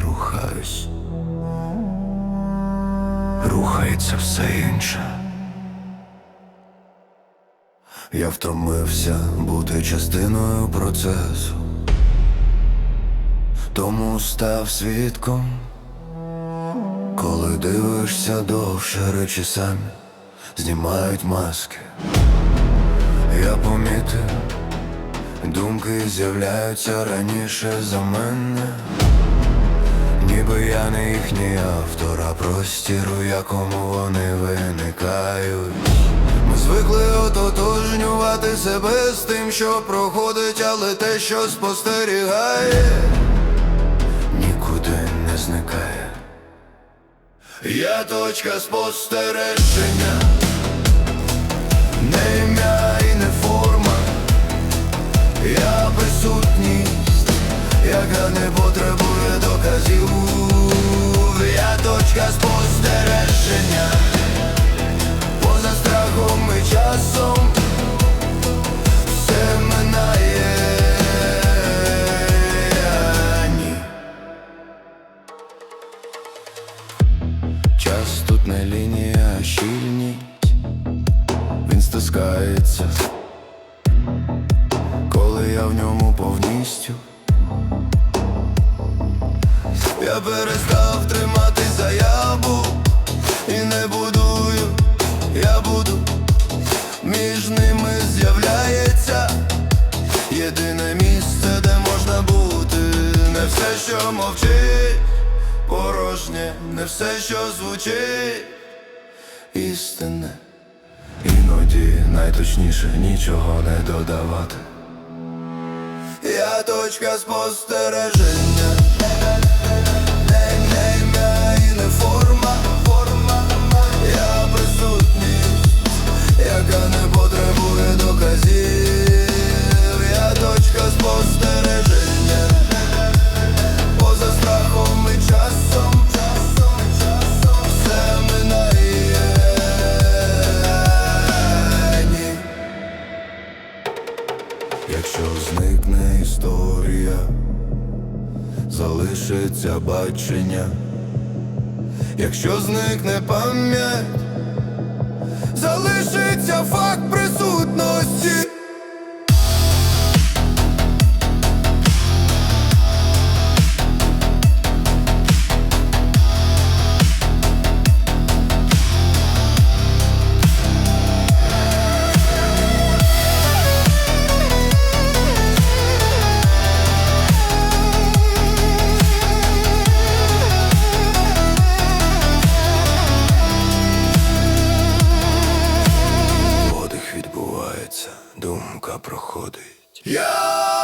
щось. Рухається все інше. Я втомився бути частиною процесу, тому став свідком, коли дивишся довше речі самі знімають маски. Я помітив, думки з'являються раніше за мене, ніби я не їхній автор, а простір, у якому вони виникають. Ми звикли ототожнювати себе з тим, що проходить, але те, що спостерігає, нікуди не зникає. Я точка спостереження, не ім'я і не форма, я присутність, яка не потребує точка спостереження, поза страхом і часом. Все минає. Ні. Час тут не лінія, а щільність. Він стискається. Коли я в ньому повністю. Я перестав тримати І не будую, я буду. Між ними з'являється Єдине місце, де можна бути. Не все, що мовчить порожнє, не все, що звучить. Істинне, іноді найточніше нічого не додавати. Я точка спостереження, Якщо зникне історія, залишиться бачення, якщо зникне пам'ять, залишиться факт присутності. Подих думка проходить. Я